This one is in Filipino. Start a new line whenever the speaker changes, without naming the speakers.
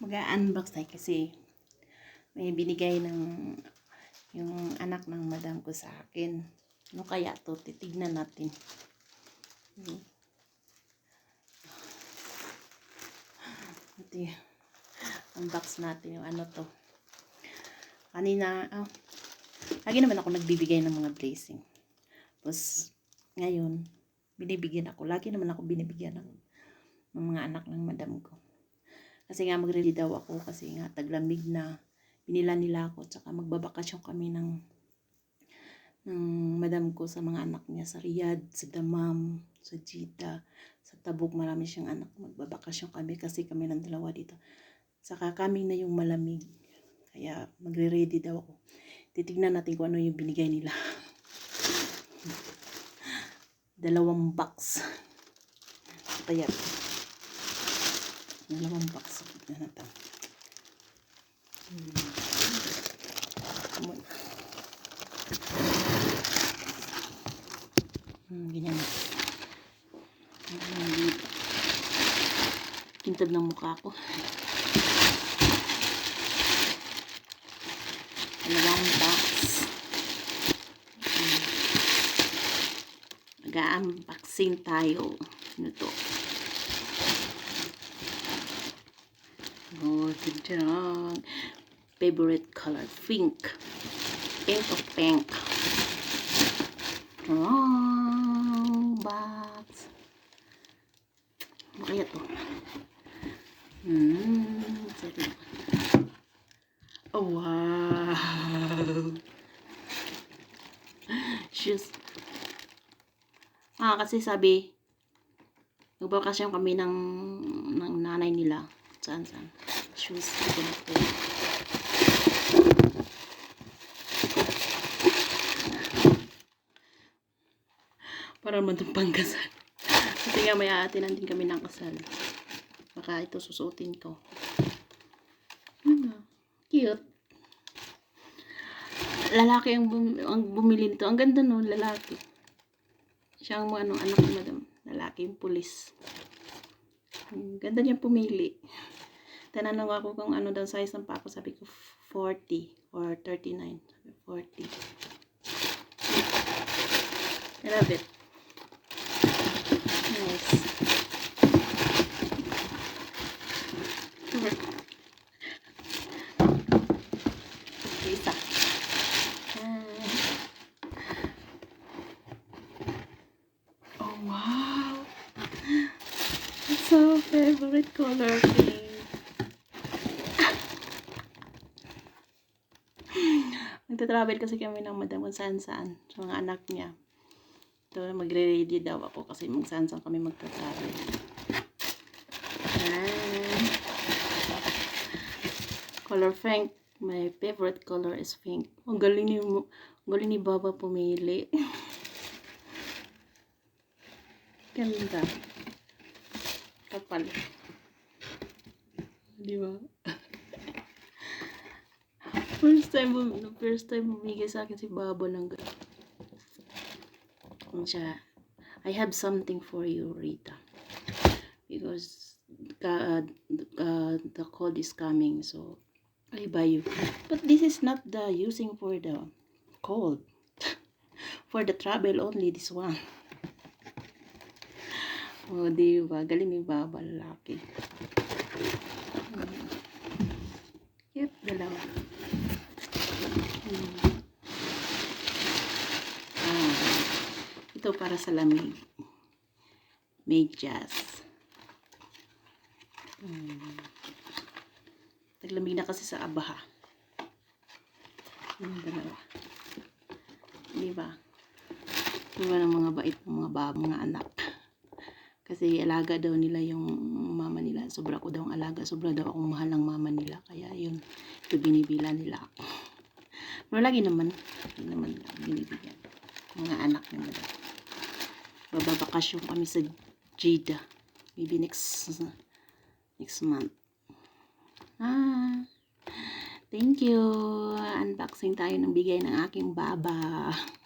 mag-unbox tayo kasi may binigay ng yung anak ng madam ko sa akin. Ano kaya to? Titignan natin. Ito yung unbox natin yung ano to. Kanina, ah, lagi naman ako nagbibigay ng mga blessing. Tapos, ngayon, binibigyan ako. Lagi naman ako binibigyan ng, ng mga anak ng madam ko. Kasi nga magre daw ako kasi nga taglamig na binila nila ako tsaka magbabakasyon kami ng ng madam ko sa mga anak niya sa Riyadh, sa Damam, sa Jeddah, sa Tabuk. Marami siyang anak. Magbabakasyon kami kasi kami ng dalawa dito. Saka kami na yung malamig. Kaya magre-ready daw ako. Titignan natin kung ano yung binigay nila. Dalawang box. Yan. Dalawang box. Tignan natin. Hmm. Come on. Hmm, ganyan. Hmm. Kintad ng mukha ko. Dalawang box. Hmm. Mag-unboxing tayo. Ano to? Oh, dyan. Favorite color, pink. Pink of pink. Oh, box. Ano to? Hmm, sorry. Oh, wow. Shoes. Ah, kasi sabi, nagbakasyon kami ng, ng nanay nila. Saan, saan? Shoes. Ito. Para itong pangkasal. Kasi nga may aatinan din kami ng kasal. Baka ito susuotin ko. Ano? Cute. Lalaki ang, bum ang bumili nito. Ang ganda no, lalaki. Siya ang ano, anak ni madam. Lalaki yung pulis. Ganda niya pumili. Tananong ako kung ano daw size ng pako. Sabi ko 40 or 39. Sabi 40. I love it. Nice. Isa. Ah. Oh, wow. It's our favorite color pink. Nagtatravel kasi kami ng madam kung saan saan sa mga anak niya. Ito, magre-ready daw ako kasi mag saan kami magta-travel. Ah. Color pink. My favorite color is pink. Ang galing ni, ang galing ni Baba pumili. Ganda. Kapal. Di ba? first time, bum- first time bumigay sa akin si Baba ng ganun. Siya, I have something for you, Rita. Because uh, uh, the cold is coming, so I buy you. But this is not the using for the cold. for the travel only, this one. O, oh, di ba? Galing ni Baba, lalaki. Hmm. Cute, dalawa. Hmm. Ito para sa lamig. Medyas. Hmm. Naglamig na kasi sa abaha. Yung dalawa. Di ba? Di ba ng mga bait ng mga bab, mga anak? Kasi alaga daw nila yung mama nila. Sobra ko daw ang alaga. Sobra daw akong mahal ng mama nila. Kaya yun, ito binibila nila ako. Pero lagi naman, lagi naman binibigyan. Mga anak nila daw. Bababakasyon kami sa Jeddah. Maybe next, next month. Ah, thank you. Unboxing tayo ng bigay ng aking baba.